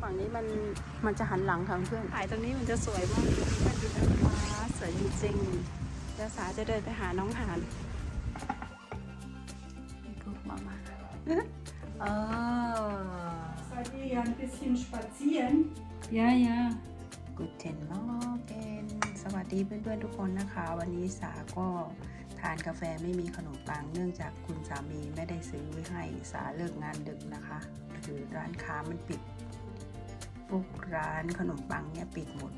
ฝั่งนี้มันมันจะหันหลังค่ะเพื่อนถ่ายตรงนี้มันจะสวยมากแม่ดินฟ้าสวยจริงๆเดี๋ยวสาจะเดินไปหาน้องหานนี่กุ๊กมามาเออ Seid ihr ja ein bisschen spazieren? ยายา สวัสดีเพื่อนๆทุกคนนะคะ วันนี้สาก็ทานกาแฟไม่มีขนมปัง เนื่องจากคุณสามีไม่ได้ซื้อไว้ให้สาเลิกงานดึกนะคะ คือร้านค้ามันปิดพวกร้านขนมปังเนี่ยปิดหมด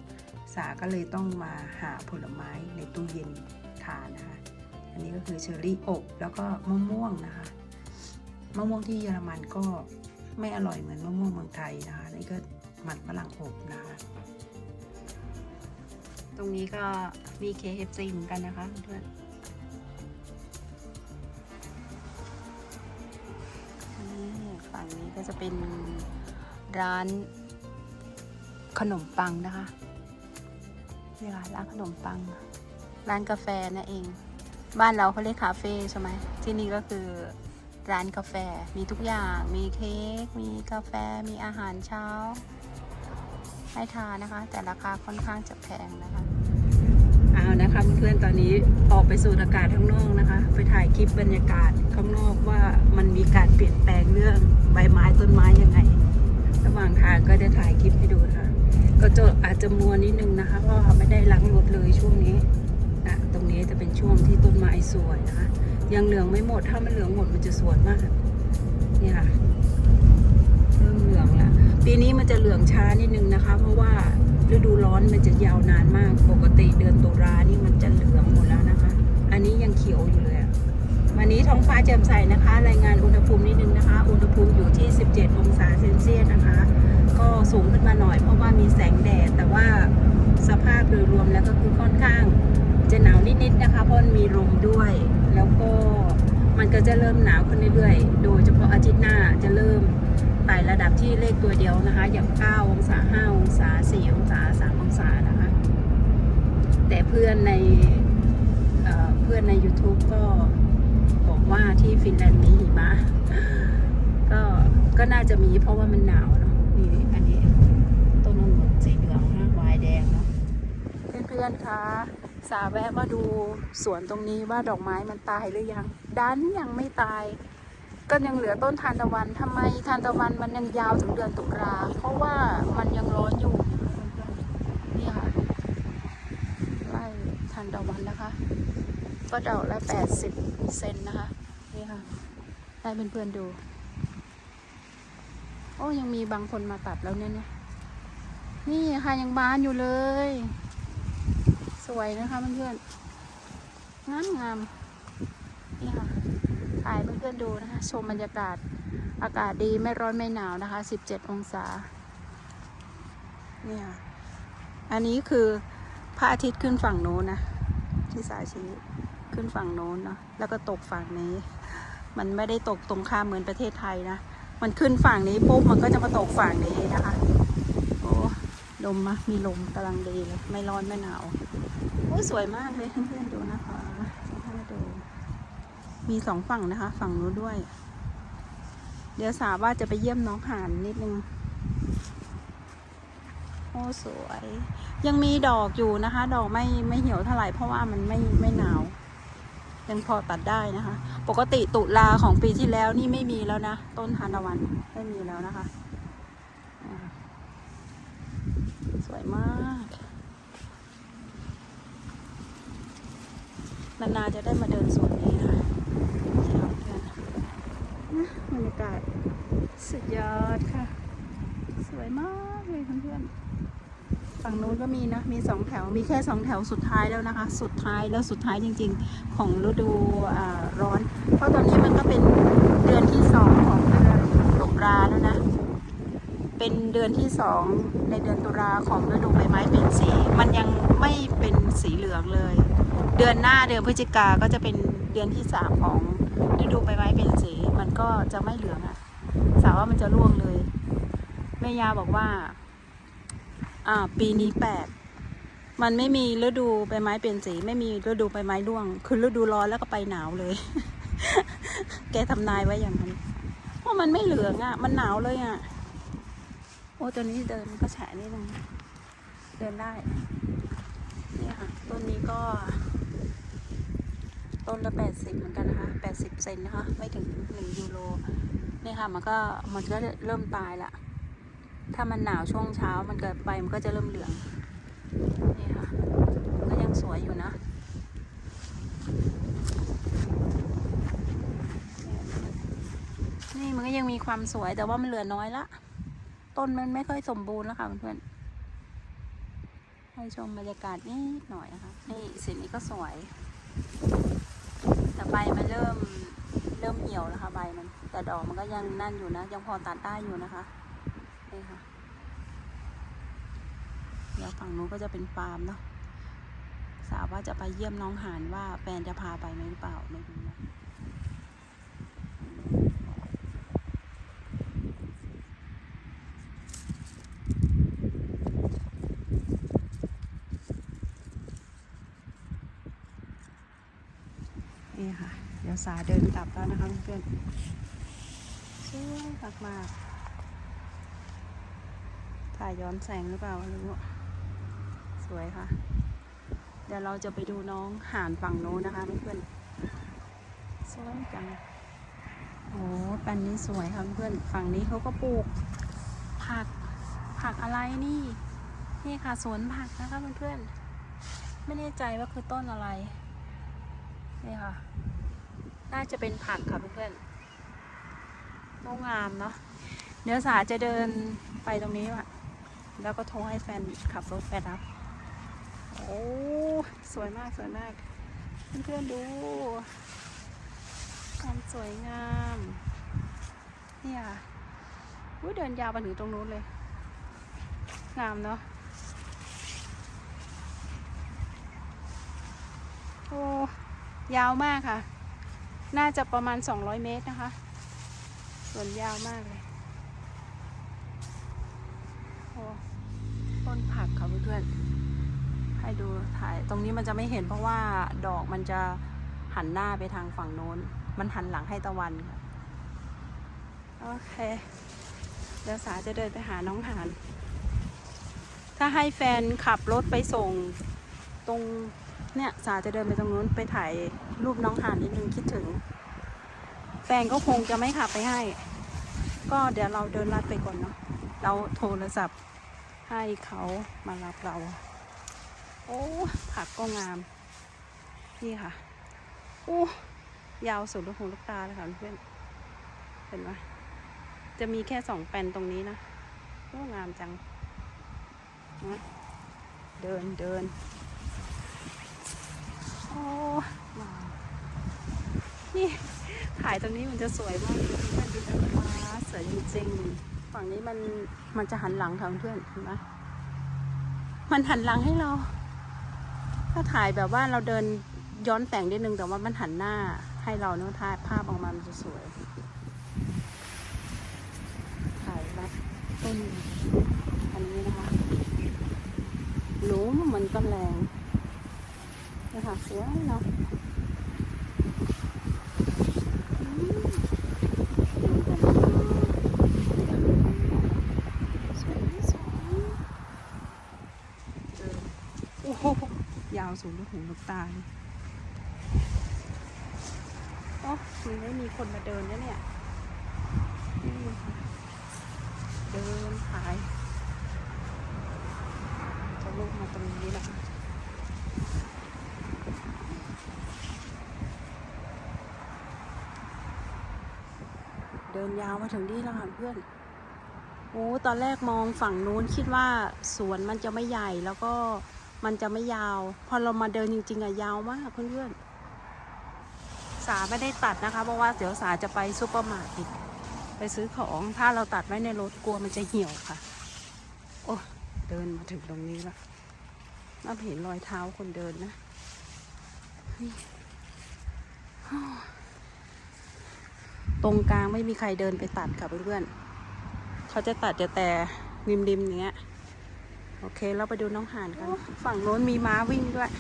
สาก็เลยต้องมาหาผลไม้ในตู้เย็นทานนะคะ อันนี้ก็คือเชอร์รี่อบแล้วก็มะม่วงนะคะมะม่วงที่เยอรมันก็ไม่อร่อยเหมือนมะม่วงเมืองไทยนะคะนี่ก็มันฝรั่งอบนะคะ ตรงนี้ก็มี KFC เหมือนกันนะคะเพื่อนฝั่งนี้ก็จะเป็นร้านขนมปังนะคะนี่ค่ะร้านขนมปัง ร้านกาแฟนั่นเอง บ้านเราเขาเรียกคาเฟ่ใช่ไหมที่นี่ก็คือร้านกาแฟมีทุกอย่างมีเค้กมีกาแฟมีอาหารเช้า ให้ทานนะคะ แต่ราคาค่อนข้างจะแพงนะคะเอานะคะเพื่อนๆตอนนี้ออกไปสูดอากาศข้างนอกนะคะ ไปถ่ายคลิปบรรยากาศข้างนอกว่ามันมีการเปลี่ยนแปลงเรื่องใบไม้ต้นไม้ยังไง ระหว่างทางก็จะถ่ายคลิปให้ดูนะคะก็จะอาจจะมัวนิดนึงนะคะเพราะไม่ได้ล้างรถเลยช่วงนี้นะตรงนี้จะเป็นช่วงที่ต้นไม้สวยนะคะยังเหลืองไม่หมดถ้ามันเหลืองหมดมันจะสวยมากนี่ค่ะ ปีนี้มันจะเหลืองช้านิดนึงนะคะ เพราะว่าฤดูร้อนมันจะยาวนานมาก ปกติเดือนตุลานี่มันจะเหลืองหมดแล้วนะคะ อันนี้ยังเขียวอยู่เลยวันนี้ท้องฟ้าแจ่มใสนะคะ รายงานอุณหภูมินิดนึงนะคะ อุณหภูมิอยู่ที่ 17 องศาเซนเซียสนะคะ ก็สูงขึ้นมาหน่อยเพราะว่ามีแสงแดด แต่ว่าสภาพโดยรวมแล้วก็คือค่อนข้างจะหนาวนิดๆนะคะ เพราะมีลมด้วย แล้วก็มันก็จะเริ่มหนาวขึ้นเรื่อยๆ โดยเฉพาะอาทิตย์หน้าจะเริ่ม ไต่ระดับที่เลขตัวเดียวนะคะ อย่าง 9 องศา 5 องศา 4 องศา 3 องศานะคะ แต่เพื่อนในเเพื่อนใน YouTube ก็บอกว่าที่ฟินแลนด์มีหิมะก็ก็น่าจะมีเพราะว่ามันหนาวเนาะนี่อันนี้ต้นองุ่นสีเหลืองนะวายแดงเนาะเพื่อนๆคะสาแวะมาดูสวนตรงนี้ว่าดอกไม้มันตายหรือยังดันยังไม่ตาย ก็ยังเหลือต้นทานตะวันทำไมทานตะวันมันยังยาวถึงเดือนตุลาเพราะว่ามันยังร้อนอยู่นี่ค่ะไล่ทานตะวันนะคะ ก็ดอกละแปดสิบเซนนะคะ นี่ค่ะให้เพื่อนๆดู โอ้ยังมีบางคนมาตัดแล้วเนี่ยนี่ยนี่ค่ะยังบานอยู่เลย สวยนะคะเพื่อนๆงามงาม ถ่ายเพื่อนๆดูนะคะ ชมบรรยากาศอากาศดีไม่ร้อนไม่หนาวนะคะ 17 องศา เนี่ย อันนี้คือพระอาทิตย์ขึ้นฝั่งโน้นนะ ที่สายชีขึ้นฝั่งโน้นเนาะแล้วก็ตกฝั่งนี้ มันไม่ได้ตกตรงข้ามเหมือนประเทศไทยนะ มันขึ้นฝั่งนี้ปุ๊บมันก็จะมาตกฝั่งนี้นะคะ โอ้ลมมะมีลมกำลังดีเลย ไม่ร้อนไม่หนาวโอ้ยสวยมากเลยเพื่อนๆดูนะ มีสองฝั่งนะคะ ฝั่งนู้นด้วย เดี๋ยวสาว่าจะไปเยี่ยมน้องหานนิดนึง โอ้สวย ยังมีดอกอยู่นะคะ ดอกไม่ไม่เหี่ยวเท่าไหร่เพราะว่ามันไม่ไม่หนาว ยังพอตัดได้นะคะ ปกติตุลาของปีที่แล้วนี่ไม่มีแล้วนะ ต้นทานตะวันไม่มีแล้วนะคะ สวยมากนานๆจะได้มาเดินสวนนี้นะคะใช่เพื่อนนะ บรรยากาศสุดยอดค่ะ สวยมากเลยเพื่อนๆฝั่งนู้นก็มีนะ มีสองแถว มีแค่สองแถวสุดท้ายแล้วนะคะ สุดท้ายแล้วสุดท้ายจริง ๆ ของฤดูร้อน เพราะตอนนี้มันก็เป็นเดือนที่สองของเดือนตุลาแล้วนะ เป็นเดือนที่สองในเดือนตุลาของฤดูใบไม้เปลี่ยนสี มันยังไม่เป็นสีเหลืองเลย เดือนหน้าเดือนพฤศจิกาก็จะเป็นเดือนที่สามของฤดูใบไม้เป็นสี มันก็จะไม่เหลืองอะ่ะสาวว่ามันจะร่วงเลยแม่ยาบอกว่า อ่า ปีนี้แปลกมันไม่มีฤดูใบไม้เปลี่ยนสี ไม่มีฤดูใบไม้ร่วง คือฤดูร้อนแล้วก็ไปหนาวเลย แกทำนายไว้อย่างนั้นว่ามันไม่เหลืองอะ่ะ มันหนาวเลยอะ่ะ โอ้ตัวนี้เดินก็แฉะนิดนึงเดินได้ นี่ค่ะต้นนี้ก็ ต้นละแปดสิบเหมือนกันนะคะแปดสิบเซนนะคะ ไม่ถึงหนึ่งยูโรนี่ค่ะ มันก็มันก็เริ่มตายละ ถ้ามันหนาวช่วงเช้ามันเกิดไปมันก็จะเริ่มเหลือง นี่ค่ะ ก็ยังสวยอยู่นะนี่มันก็ยังมีความสวยแต่ว่ามันเหลือน้อยละ ต้นมันไม่ค่อยสมบูรณ์แล้วค่ะเพื่อนๆให้ชมบรรยากาศนิดหน่อยนะคะ นี่สีนี้ก็สวย แต่ใบมันเริ่มเริ่มเหี่ยวแล้วค่ะใบมัน แต่ดอกมันก็ยังนั่นอยู่นะ ยังพอตัดได้อยู่นะคะนี่ค่ะเดี๋ยวฝั่งนู้นก็จะเป็นฟาร์มเนาะสาวว่าจะไปเยี่ยมน้องหานว่าแฟนจะพาไปไหมหรือเปล่าไม่รู้นะนี่ค่ะ เดี๋ยวสาเดินกลับแล้วนะคะเพื่อนสวยมากมากถ่ายย้อนแสงหรือเปล่าไม่รู้สวยค่ะ เดี๋ยวเราจะไปดูน้องห่านฝั่งโน้นนะคะเพื่อนสวยจังโอ้ปลนนี้สวยค่ะเพื่อนฝั่งนี้เขาก็ปลูก ผักผักอะไรนี่ นี่ค่ะสวนผักนะคะเพื่อนๆไม่แน่ใจว่าคือต้นอะไร นี่ค่ะ น่าจะเป็นผักค่ะเพื่อนๆโงงามเนาะ เดี๋ยวสาจะเดินไปตรงนี้ว่ะ แล้วก็โทรให้แฟนขับรถไปรับ โอ้ สวยมากสวยมาก เพื่อนๆดู ความสวยงาม เนี่ยอุ้ยเดินยาวไปถึงตรงนู้นเลย งามเนาะโอ้ยาวมากค่ะ น่าจะประมาณ 200 เมตรนะคะ ส่วนยาวมากเลยโอ้ต้นผักค่ะเพื่อนๆให้ดูถ่าย ตรงนี้มันจะไม่เห็นเพราะว่าดอกมันจะหันหน้าไปทางฝั่งโน้น มันหันหลังให้ตะวันค่ะ โอเค เดี๋ยวสาจะเดินไปหาน้องหาน ถ้าให้แฟนขับรถไปส่งตรงเนี่ยสาจะเดินไปตรงนู้นไปถ่าย รูปน้องหานนิดนึงคิดถึง แฟนก็คงจะไม่ขับไปให้ ก็เดี๋ยวเราเดินลัดไปก่อนเนาะเราโทรศัพท์ให้เขามารับเรา โอ้ผักก็งาม นี่ค่ะโอ้ยาวสุดลูกหูลูกตาเลยค่ะเพื่อนเห็นไหมจะมีแค่สองแปลนตรงนี้นะโอ้งามจังนะเดินเดินโอ้ นี่ถ่ายตรงนี้มันจะสวยมากเลยเพื่อนดูนะว้าสวยจริงๆ ฝั่งนี้มันมันจะหันหลังค่ะเพื่อนเห็นไหมมันหันหลังให้เรา ถ้าถ่ายแบบว่าเราเดินย้อนแสงนิดนึงแต่ว่ามันหันหน้าให้เราเนาะถ่ายภาพออกมามันจะสวย ถ่ายแบบต้นอันนี้นะคะหลุมมันก็แรงนะคะสวยเนาะอืมสว ยาวสูงลูกหูลูกตาเลยโอ้มันไม่มีคนมาเดินแล้วเนี่ยนี่ค่ะ เดินขายจะลุกมาตรงนี้นะคะ เดินยาวมาถึงนี่แล้วค่ะเพื่อนโอ้ตอนแรกมองฝั่งนู้นคิดว่าสวนมันจะไม่ใหญ่แล้วก็มันจะไม่ยาว พอเรามาเดินจริงๆอะยาวมากเพื่อนๆสาไม่ได้ตัดนะคะ เพราะว่าเดี๋ยวสาจะไปซูเปอร์มาร์เก็ตไปซื้อของถ้าเราตัดไว้ในรถกลัวมันจะเหี่ยวค่ะ โอ้เดินมาถึงตรงนี้แล้วน่าเห็นรอยเท้าคนเดินนะนี่ฮ่า ตรงกลางไม่มีใครเดินไปตัดค่ะเพื่อนๆเขาจะตัดจะแต่ริมๆอย่างเงี้ยโอเค เราไปดูน้องห่านกัน ฝั่งโน้นมีม้าวิ่งด้วย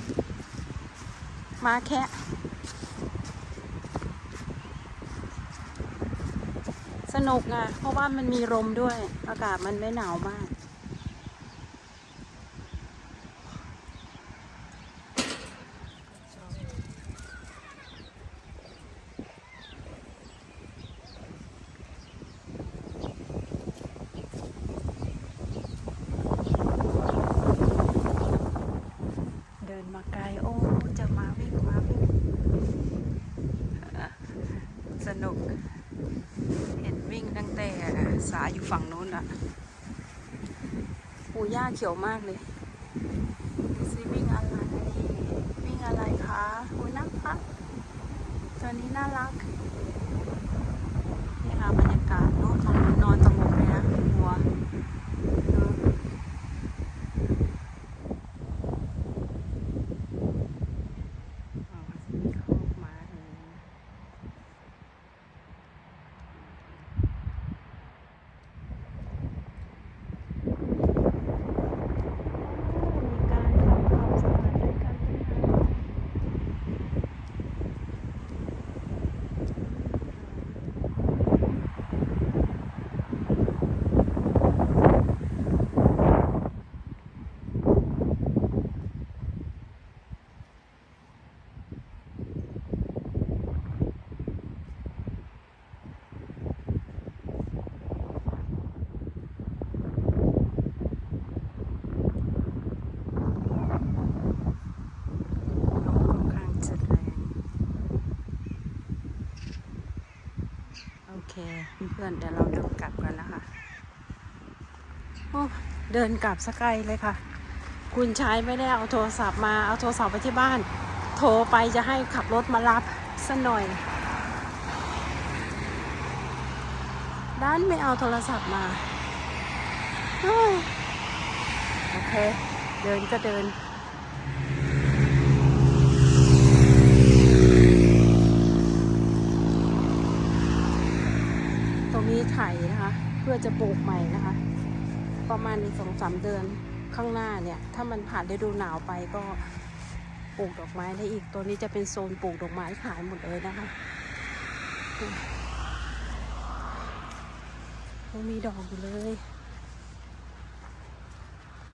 ม้าแคะสนุกอะเพราะว่ามันมีลมด้วย อากาศมันไม่หนาวมาก มาไกล โอ้ จะมาวิ่งมาวิ่งสนุก เห็นวิ่งตั้งแต่สาอยู่ฝั่งโน้นอะปูหญ้าเขียวมากเลยดูสิวิ่งอะไร วิ่งอะไรคะโอ้ยนักพักตัวนี้น่ารัก นี่ค่ะบรรยากาศโน้นตรงนู้นนอนสงบเลยนะหัวเออ อ๋อมีคอกม้าตรงนี้มีการทำความสะอาดด้วยกันด้วยนะลมค่อนข้างจะแรงโอเคเพื่อนๆเดี๋ยวเราเดินกลับกันแล้วค่ะโอ้เดินกลับสกไกลเลยค่ะ คุณชายไม่ได้เอาโทรศัพท์มาเอาโทรศัพท์ไปที่บ้าน โทรไปจะให้ขับรถมารับสัหน่อยด้านไม่เอาโทรศัพท์มาโอเค เดินก็เดิน ตรงนี้ ไถนะคะ เพื่อจะปลูกใหม่นะคะ ประมาณในสองสามเดือนข้างหน้าเนี่ย ถ้ามันผ่านฤดูหนาวไปก็ปลูกดอกไม้ได้อีกตัวนี้จะเป็นโซนปลูกดอกไม้ขายหมดเลยนะคะยังมีดอกอยู่เลย